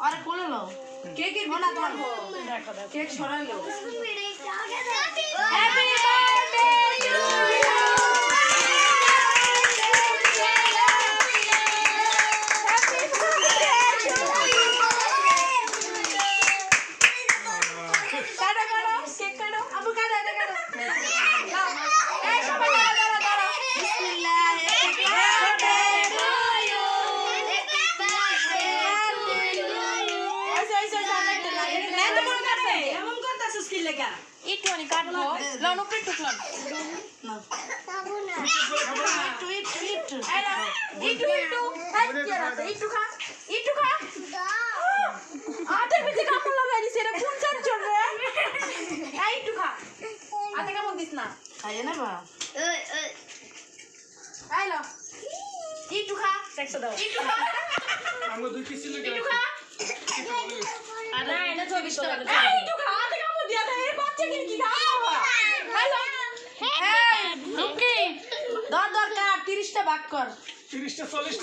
আরে কোলে কে কেকের না তোমার? কেক সরাইলো হ্যাপি বার্থডে টু কাটো কাটো কেক লেগা। একটু অনেক কাটবো লন উপরে টুকলন একটু একটু খা। একটু খা। আতে পিছে কামড় লাগাই দিছে। এটা কোন চার চলবে এই একটু খা। আতে কামড় দিস না। খাইয়ে না বা এই। লো। একটু খা। ট্যাক্স দাও। খা। আমরা দুই পিস খা। আরে এটা চব্বিশ টাকা এই একটু খা আতে কামড় দিয়া বাচ্চা কি দর দরকার 30টা ভাগ কর তিরিশটা চল্লিশ